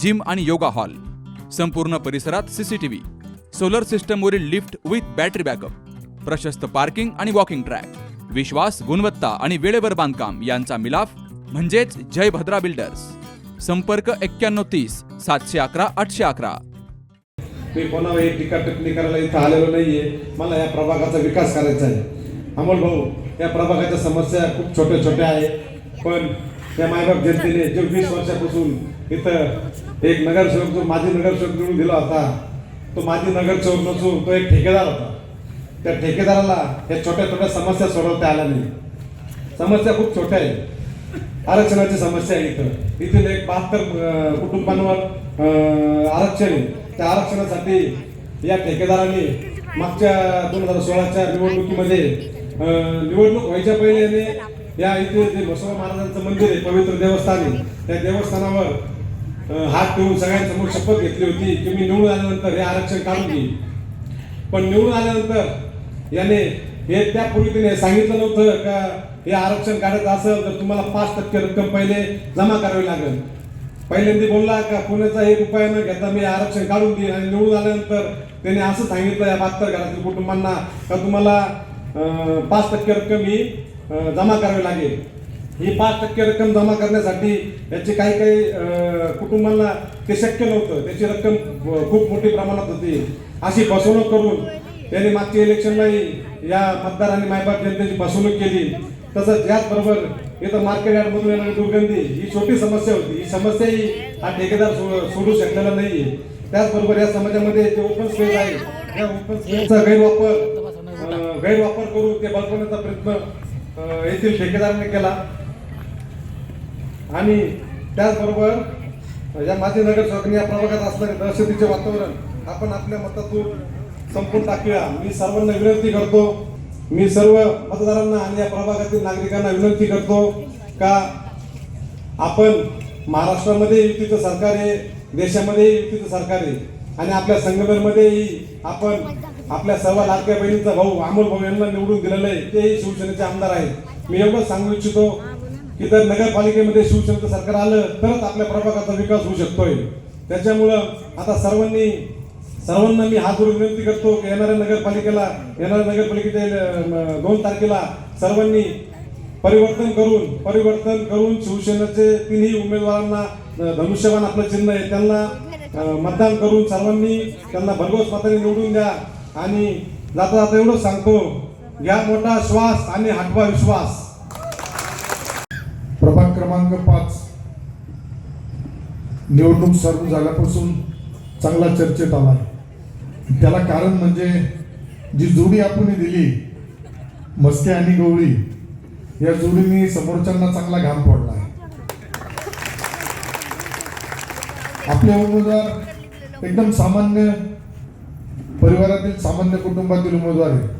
Gym आणि yoga hall. संपूर्ण परिसरात सीसीटीव्ही सोलर सिस्टमवरील लिफ्ट विथ बॅटरी बॅकअप प्रशस्त पार्किंग आणि वॉकिंग ट्रॅक विश्वास गुणवत्ता आणि वेळेवर बांधकाम यांचा मिलाफ म्हणजेच जय भद्रा बिल्डर्स संपर्क एक्क्याण्णव तीस सातशे अकरा आठशे अकरा. मी कोणावर टीका टिप्पणी करायला इथं आलेलो नाहीये. मला या प्रभागाचा विकास करायचा आहे. अमोल भाऊ या प्रभागाच्या समस्या खूप छोट्या छोट्या आहेत. पण त्या मायबाप जनतेने जो वीस वर्षापासून इथं एक नगरसेवक जो माजी नगरसेवक निवडून दिला होता तो माजी नगरसेवक नसून तो एक ठेकेदार होता. त्या ठेकेदाराला या छोट्या छोट्या समस्या सोडवता आल्या नाही. समस्या खूप छोट्या आहेत. आरक्षणाची समस्या आहे इथं. इथून एक बहात्तर कुटुंबांवर आरक्षण आहे. त्या आरक्षणासाठी या ठेकेदाराने मागच्या दोन हजार सोळाच्या निवडणुकीमध्ये निवडणूक व्हायच्या पहिले या इथे जे बसवा महाराजांचं मंदिर आहे पवित्र देवस्थान आहे त्या देवस्थानावर हात ठेवून सगळ्यांसमोर शपथ घेतली होती की मी निवडून आल्यानंतर हे आरक्षण काढून घेईन. पण निवडून आल्यानंतर याने हे त्यापूर्वी त्याने सांगितलं नव्हतं का हे आरक्षण काढायचं असेल तर तुम्हाला पाच टक्के रक्कम पहिले जमा करावी लागेल. पहिल्यांदा बोलला का पुण्याचा एक उपाय न घेता मी आरक्षण काढून देईन आणि निवडून आल्यानंतर त्याने असं सांगितलं या बहात्तर घरातील कुटुंबांना का तुम्हाला पाच टक्के रक्कम ही जमा करावी लागेल. ही पाच टक्के रक्कम जमा करण्यासाठी याची काही काही कुटुंबांना ते शक्य नव्हतं. त्याची रक्कम खूप मोठी प्रमाणात होती. अशी फसवणूक करून त्यांनी मागच्या इलेक्शनलाही या मतदार आणि मायबाप जनतेची फसवणूक केली. तसंच याचबरोबर इथं मार्केट यार्डमधून येणारी दुर्गंधी ही छोटी समस्या होती. ही समस्याही हा ठेकेदार सो- सोडू शकलेला नाही त्याचबरोबर या समाजामध्ये जे ओपन स्पेस आहे या ओपन स्पेसचा गैरवापर गैरवापर करून ते बळकवण्याचा प्रयत्न येथील ठेकेदाराने केला. आणि त्याचबरोबर या मातीनगर नगरसेवकांनी या प्रभागात असणारे दहशतीचे वातावरण आपण आपल्या मतातून संपून टाकूया. मी सर्वांना विनंती करतो. मी सर्व मतदारांना आणि या प्रभागातील नागरिकांना विनंती करतो का आपण महाराष्ट्रामध्ये युतीचं सरकार आहे देशामध्ये युतीचं सरकार आहे. आणि आपल्या संघटनेमध्येही आपण आपल्या सर्व लाडक्या बहिणीचा भाऊ अमोल भाऊ यांना निवडून दिलेलं आहे. तेही शिवसेनेचे आमदार आहेत. मी एवढंच सांगू इच्छितो की जर नगरपालिकेमध्ये शिवसेनेचं सरकार आलं तरच आपल्या प्रभागाचा विकास होऊ शकतोय. त्याच्यामुळं आता सर्वांनी सर्वांना मी हात जोडून विनंती करतो की येणाऱ्या नगरपालिकेला येणाऱ्या नगरपालिकेच्या दोन तारखेला सर्वांनी परिवर्तन करून परिवर्तन करून शिवसेनेचे तिन्ही उमेदवारांना अं, धनुष्यबाण आपलं चिन्ह आहे त्यांना मतदान करून सर्वांनी त्यांना भरघोस मताने निवडून द्या. आणि जाता जाता एवढं सांगतो घ्या मोठा श्वास आणि हटवा विश्वास. प्रभाग क्रमांक पाच. निवडणूक सुरू झाल्यापासून चांगला चर्चेत आला त्याला कारण म्हणजे जी जोडी आपण दिली मस्के आणि गवळी या जोडीने समोरच्यांना चांगला घाम पडला आपले उमेदवार एकदम सामान्य परिवारातील सामान्य कुटुंबातील उमेदवार आहे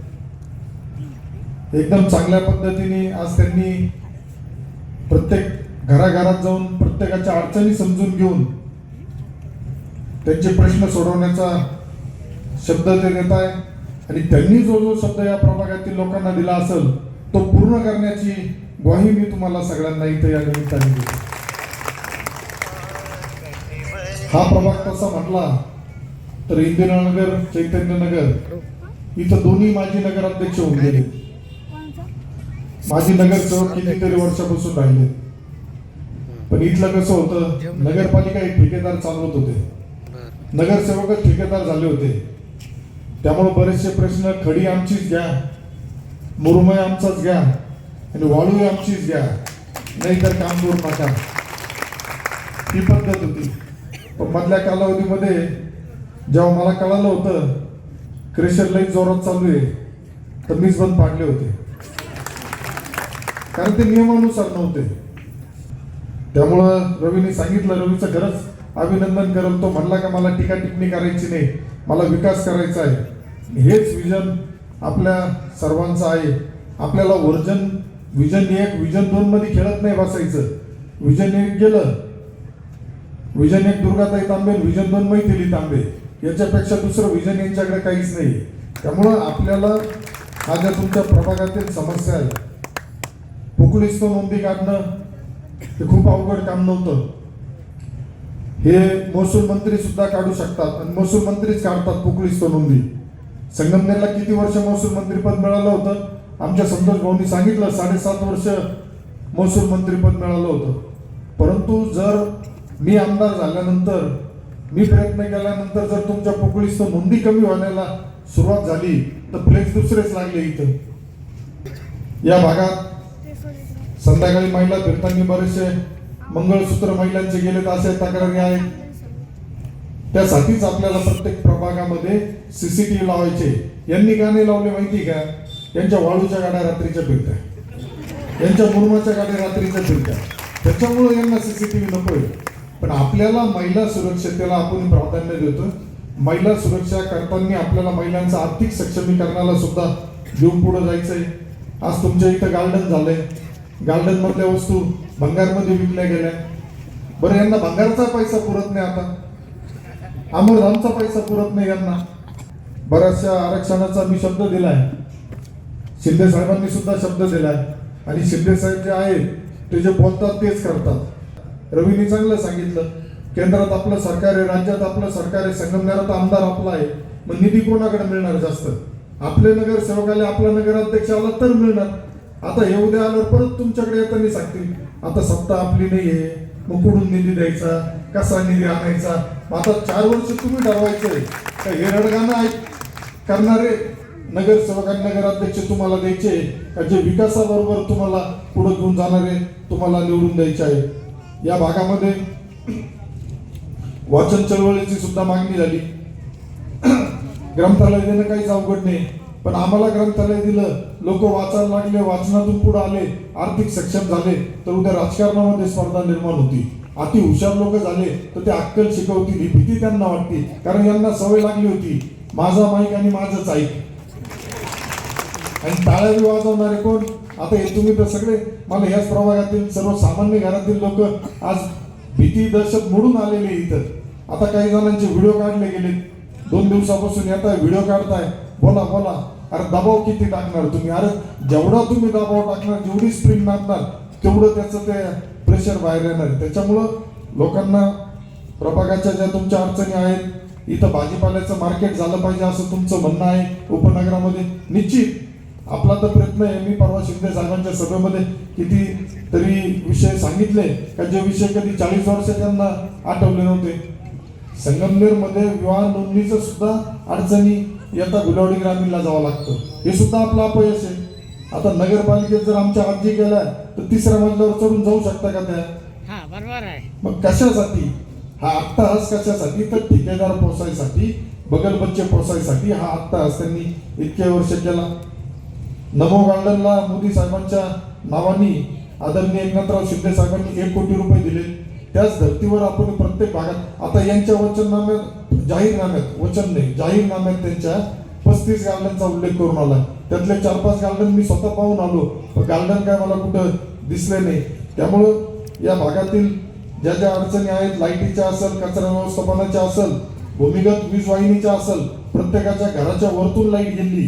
एकदम चांगल्या पद्धतीने आज त्यांनी प्रत्येक घराघरात जाऊन प्रत्येकाच्या अडचणी समजून घेऊन त्यांचे प्रश्न सोडवण्याचा शब्द ते देत आहे. आणि त्यांनी जो जो शब्द या प्रभागातील लोकांना दिला असेल तो पूर्ण करण्याची ग्वाही मी तुम्हाला सगळ्यांना इथं या निमित्ताने हा प्रभाग तसा म्हटला तर इंदिरानगर चैतन्यनगर इथं दोन्ही माजी नगराध्यक्ष होऊन गेले. माजी नगरसेवक कितीतरी वर्षापासून राहिले. पण इथलं कसं होतं नगरपालिका एक ठेकेदार चालवत होते. नगरसेवकच ठेकेदार झाले होते. त्यामुळे बरेचसे प्रश्न खडी आमचीच घ्या मुरुमय आमचाच घ्या आणि वाळू आमचीच घ्या नाहीतर काम करू नका. ही पद्धत होती. पण मधल्या कालावधीमध्ये जेव्हा मला कळालं होतं क्रेशर लई जोरात चालू आहे तर मीच बंद पाडले होते. कारण ते नियमानुसार नव्हते. त्यामुळं रवीने सांगितलं रवीचं खरंच अभिनंदन करेल. तो म्हणला का मला टीका टिप्पणी करायची नाही मला विकास करायचा आहे. हेच विजन आपल्या सर्वांचं आहे. आपल्याला वर्जन विजन एक विजन दोन मध्ये खेळत नाही बसायचं. विजन एक गेलं. विजन एक दुर्गाताई तांबे विजन दोन मैथिली तांबे याच्यापेक्षा दुसरं विजन यांच्याकडे काहीच नाही त्यामुळं आपल्याला हा ज्या तुमच्या प्रभागातील समस्या आहे पोकळीस्तो नोंदी काढणं हे खूप अवघड काम नव्हतं. हे महसूल मंत्री सुद्धा काढू शकतात आणि महसूल मंत्रीच काढतात पोकळीस्तो नोंदी. संगमनेरला किती वर्ष महसूल मंत्रीपद मिळालं होतं? आमच्या संतोष भाऊंनी सांगितलं साडेसात वर्ष महसूल मंत्रीपद मिळालं होतं. परंतु जर मी आमदार झाल्यानंतर मी प्रयत्न केल्यानंतर जर तुमच्या पोकळीस्त नोंदी कमी व्हायला सुरुवात झाली तर फ्लेक्स दुसरेच लागले इथं. या भागात संध्याकाळी महिला फिरताना बरेचसे मंगळसूत्र महिलांचे गेले तर असे तक्रारी आहेत. त्यासाठीच आपल्याला प्रत्येक प्रभागामध्ये सीसीटीव्ही लावायचे. यांनी का नाही लावले माहिती का? यांच्या वाळूच्या गाड्या रात्रीच्या फिरत्या. यांच्या मुरमाच्या गाड्या रात्रीच्या फिरत्या. त्याच्यामुळे यांना सीसीटीव्ही नकोय. पण आपल्याला महिला सुरक्षतेला आपण प्राधान्य देतो महिला सुरक्षा करताना आपल्याला महिलांचं आर्थिक सक्षमीकरणाला सुद्धा घेऊन पुढे जायचंय. आज तुमच्या इथं गार्डन झालंय. गार्डन मधल्या वस्तू भंगारमध्ये विकल्या गेल्या. बरं यांना भंगारचा पैसा पुरत नाही आता. अमरधामचा पैसा पुरत नाही यांना. बऱ्याचशा आरक्षणाचा मी शब्द दिलाय. शिंदे साहेबांनी सुद्धा शब्द दिलाय. आणि शिंदे साहेब जे आहेत ते जे बोलतात तेच करतात. रवीने चांगलं सांगितलं. केंद्रात आपलं सरकार आहे राज्यात आपलं सरकार आहे संगमनेरात आमदार आपला आहे. मग निधी कोणाकडे मिळणार जास्त? आपले नगरसेवकाला आपला नगराध्यक्ष आला तर मिळणार. आता हे उद्या आल्यावर परत तुमच्याकडे येताना सांगतील. आता सत्ता आपली नाही आहे मग कुठून निधी द्यायचा? कसा निधी आणायचा? आता चार वर्ष तुम्ही ठरवायचंय. का हे रडगाणं ऐक करणारे नगरसेवक आणि नगराध्यक्ष तुम्हाला द्यायचे का जे विकासाबरोबर तुम्हाला पुढे घेऊन जाणारे तुम्हाला निवडून द्यायचे आहे. या भागामध्ये वाचन चळवळीची सुद्धा मागणी झाली. ग्रंथालय देणं काहीच अवघड नाही पण आम्हाला ग्रंथालय दिलं. लोक वाचायला लागले वाचनातून पुढे आले आर्थिक सक्षम झाले तर उद्या राजकारणामध्ये स्पर्धा निर्माण होती. अति हुशार लोक झाले तर ते अक्कल शिकवतील ही भीती त्यांना वाटते कारण यांना सवय लागली होती. माझा माईक आणि माझंच ऐक. आणि टाळ्या वाजवणारे कोण? आता हे तुम्ही तर सगळे मला याच प्रभागातील सर्वसामान्य घरातील लोक आज भीती मोडून आलेले इथं. आता काही जणांचे व्हिडिओ काढले गेले. दोन दिवसापासून येत आहे व्हिडिओ काढताय. बोला बोला. अरे दबाव किती टाकणार तुम्ही? अरे जेवढा तुम्ही दबाव टाकणार जेवढी स्प्रिंग मारणार तेवढं त्याचं ते प्रेशर बाहेर येणार त्याच्यामुळं लोकांना प्रभागाच्या ज्या तुमच्या अडचणी आहेत इथं भाजीपाल्याचं मार्केट झालं पाहिजे असं तुमचं म्हणणं आहे उपनगरामध्ये. निश्चित. आपला तर प्रयत्न आहे. मी परवा शिंदे साहेबांच्या सभेमध्ये किती तरी विषय सांगितले का जे विषय कधी चाळीस वर्ष त्यांना आठवले नव्हते. संगमनेरमध्ये विवाह नोंदणीचं सुद्धा अडचणी येता गुलावडी ग्रामीणला जावं लागतं. हे सुद्धा आपलं अपयश आहे. आता नगरपालिकेत जर आमच्या अर्जी केल्या तर तिसऱ्या मजल्यावर चढून जाऊ शकता का त्या? हा बरोबर आहे. मग कशासाठी? हा अट्टाहास कशासाठी? तर ठेकेदार पोसायसाठी बगल बच्चे पोसायसाठी हा अट्टाहास त्यांनी इतके वर्ष केला. नमो गार्डनला मोदी साहेबांच्या नावाने आदरणीय एकनाथराव शिंदे साहेबांनी एक कोटी रुपये दिले. त्याच धर्तीवर आपण प्रत्येक भागात आता यांच्या वचननाम्यात जाहीरनाम्यात वचन नाही जाहीरनाम्यात त्यांच्या पस्तीस गार्डनचा उल्लेख करून आला. त्यातले चार पाच गार्डन मी स्वतः पाहून आलो. पण गार्डन काय मला कुठं दिसले नाही. त्यामुळं या भागातील ज्या ज्या अडचणी आहेत लाईटीच्या असेल कचरा व्यवस्थापनाच्या असेल भूमिगत वीज वाहिनीच्या असेल प्रत्येकाच्या घराच्या वरतून लाइट गेली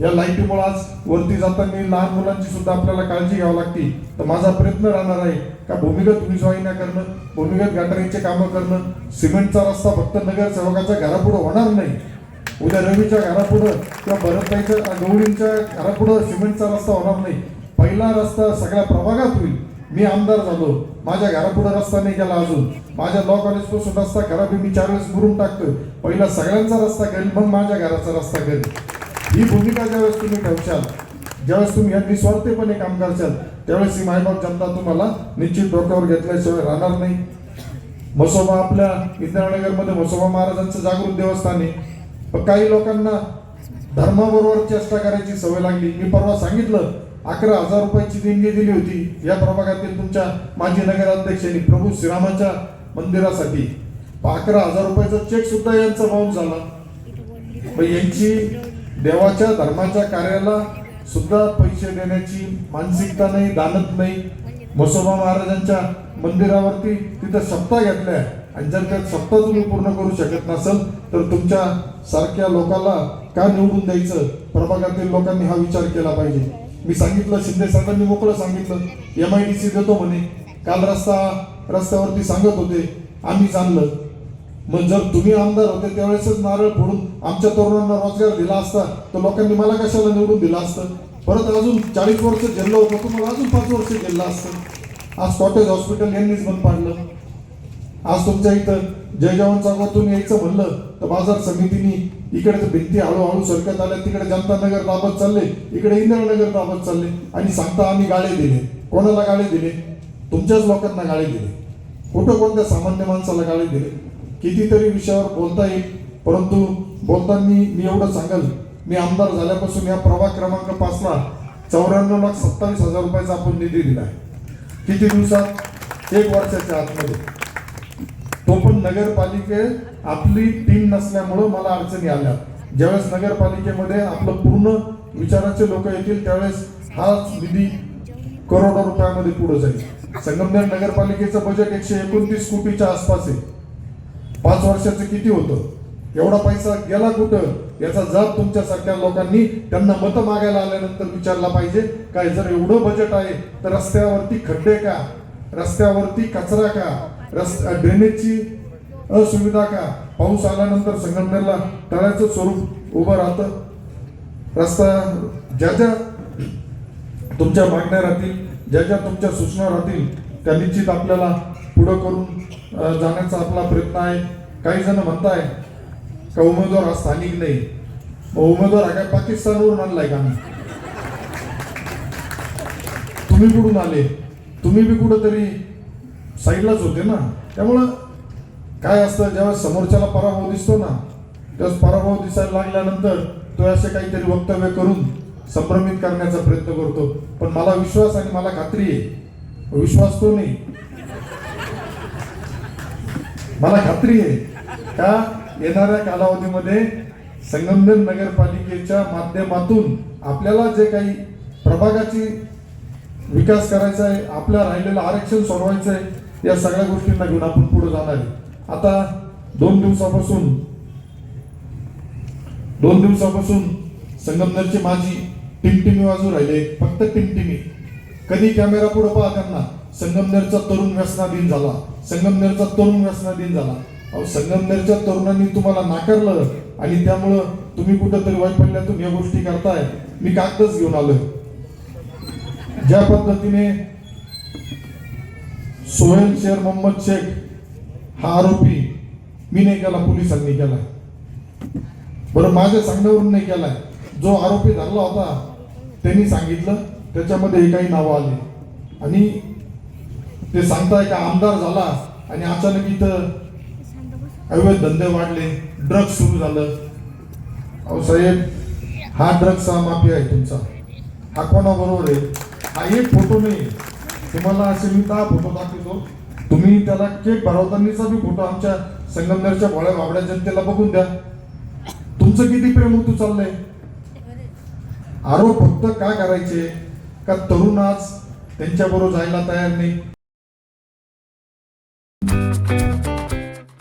या लाईटीमुळे आज वरती जाताना लहान मुलांची सुद्धा आपल्याला काळजी घ्यावी लागते. तर माझा प्रयत्न राहणार आहे का भूमिगत वीजवाहिन्या करणं भूमिगत गटारीचे कामं करणं सिमेंटचा रस्ता फक्त नगरसेवकाच्या घरापुढं होणार नाही. उद्या रवीच्या घरापुढं किंवा भरतताईच्या गौरींच्या घरापुढं सिमेंटचा रस्ता होणार नाही. पहिला रस्ता सगळ्या प्रभागात होईल. मी आमदार झालो. माझ्या घरापुढे रस्ता नाही गेला अजून. माझ्या लॉ कॉलेजपासून रस्ता खराब मी चार वेळेस मुरून टाकतो पहिला सगळ्यांचा रस्ता करेल मग माझ्या घराचा रस्ता करेल. ही भूमिका ज्यावेळेस तुम्ही ठेवशाल ज्यावेळेस तुम्ही या निस्वार्थीपणे काम करशाल त्यावेळेस ही मायबाप जनता तुम्हाला निश्चित डोक्यावर घेतल्याशिवाय राहणार नाही. मसोबा आपल्या इंदिरानगरमध्ये मसोबा महाराजांचं जागृत देवस्थान आहे. पण काही लोकांना धर्माबरोबर चेष्टा करायची सवय लागली. मी परवा सांगितलं अकरा हजार रुपयाची देणगी दिली होती. या प्रभागातील तुमच्या माजी नगराध्यक्षांनी प्रभू श्रीरामाच्या मंदिरासाठी. अकरा हजार रुपयाचा चेक सुद्धा यांचा बाउन्स झाला. मग यांची देवाच्या धर्माच्या कार्याला सुद्धा पैसे देण्याची मानसिकता नाही दानत नाही. म्हसोबा महाराजांच्या मंदिरावरती तिथं सप्ताह घेतल्या आणि जर त्या सप्ताह तुम्ही पूर्ण करू शकत नसल तर तुमच्या सारख्या लोकांना का निवडून द्यायचं? प्रभागातील लोकांनी हा विचार केला पाहिजे. मी सांगितलं शिंदे साहेबांनी मोकळं सांगितलं. एम आय डी सी देतो म्हणे. काल रस्ता रस्त्यावरती सांगत होते. आम्ही जाणलं. मग जर तुम्ही आमदार होते त्यावेळेसच नारळ फोडून आमच्या तरुणांना रोजगार दिला असता तर लोकांनी मला कशाला निवडून दिला असतं? परत अजून चाळीस वर्ष झेललं होतं तुम्हाला अजून पाच वर्ष गेलं असतं. आज कॉटेज हॉस्पिटल यांनीच बंद पाडलं. आज तुमच्या इथं जय जवान चौकातून यायचं म्हणलं तर बाजार समितीने इकडे भिंती हळूहळू सरकत आल्या तिकडे जनता नगर दाबत चालले इकडे इंदिरानगर दाबत चालले आणि सांगता आम्ही गाळे दिले. कोणाला गाळे दिले? तुमच्याच लोकांना गाळे दिले. कुठं कोणत्या सामान्य माणसाला गाळे दिले? कितीतरी विषयावर बोलता येईल परंतु बोलताना मी एवढं सांगल. मी आमदार झाल्यापासून या प्रभाग क्रमांक पाचला चौऱ्याण्णव लाख सत्तावीस हजार रुपयाचा आपण निधी दिलाय किती दिवसात? एक वर्षाच्या आतमध्ये. तो पण नगरपालिकेत आपली टीम नसल्यामुळं मला अडचणी आल्या. ज्यावेळेस नगरपालिकेमध्ये आपलं पूर्ण विचाराचे लोक येतील त्यावेळेस हाच निधी करोडो रुपयामध्ये पुढे जाईल. संगमनेर नगरपालिकेचं बजेट एकशे एकोणतीस कोटीच्या आसपास आहे. पाच वर्षाचं किती होतं? एवढा पैसा गेला कुठं? याचा जाब तुमच्यासारख्या लोकांनी त्यांना मतं मागायला आल्यानंतर विचारला पाहिजे. काय जर एवढं बजेट आहे तर रस्त्यावरती खड्डे का? रस्त्यावरती कचरा का? रस् ड्रेनेजची असुविधा का? पाऊस आल्यानंतर संगमनेरला तळ्याचं स्वरूप उभं राहतं. रस्ता ज्या ज्या तुमच्या मागण्या राहतील ज्या ज्या तुमच्या सूचना राहतील त्या निश्चित आपल्याला पुढं करून जाण्याचा आपला प्रयत्न आहे. काही जण म्हणताय का उमेदवार हा स्थानिक नाही. मग उमेदवार हा काय पाकिस्तानवरून आणलाय का मी तुम्ही कुठून आले? तुम्ही बी कुठंतरी साईडलाच होते ना? त्यामुळं काय असतं ज्यावेळेस समोरच्याला पराभव दिसतो ना त्यावेळेस पराभव दिसायला लागल्यानंतर तो असे काहीतरी वक्तव्य करून संभ्रमित करण्याचा प्रयत्न करतो. पण मला विश्वास आणि मला खात्री आहे. विश्वास तो नाही. मला खात्री आहे. का येणाऱ्या कालावधीमध्ये संगमनेर नगरपालिकेच्या माध्यमातून आपल्याला जे काही प्रभागाची विकास करायचा आहे आपल्या राहिलेलं आरक्षण सोडवायचं आहे या सगळ्या गोष्टींना घेऊन आपण पुढे जाणार आहे. आता दोन दिवसापासून दोन दिवसापासून संगमनेरची माझी टिमटिमी वाजू राहिले. फक्त टिमटिमी. कधी कॅमेरा पुढे पहा त्यांना. संगमनेरचा तरुण व्यसना दिन झाला. संगमनेरचा तरुण व्यसना दिन झाला. अहो संगमनेरच्या तरुणांनी तुम्हाला नाकारलं आणि त्यामुळं तुम्ही कुठंतरी वैफल्यातून या गोष्टी करताय. मी कागदच घेऊन आलोय. ज्या पद्धतीने सोहेल शेर मोहम्मद शेख हा आरोपी मी नाही केला पोलिसांनी केला. बरं माझ्या सांगण्यावरून नाही केलाय जो आरोपी धरला होता त्यांनी सांगितलं. त्याच्यामध्ये हे काही नावं आली. आणि ते सांगताय का आमदार झाला आणि अचानक इथं अवैध धंदे वाढले ड्रग्स सुरू झालं. अहो साहेब हा ड्रग्सचा माफिया आहे तुमचा. हा कोणाबरोबर आहे? हा एक फोटो नाही तुम्हाला असे मी दहा फोटो दाखवतो. तुम्ही त्याला केक भरवतानीचा बी फोटो आमच्या संगमनेरच्या भोळ्या बाबड्या जनतेला बघून द्या. तुमचं किती प्रेम होतो चाललंय? आरोप फक्त का करायचे? का तरुण आज त्यांच्याबरोबर जायला तयार नाही?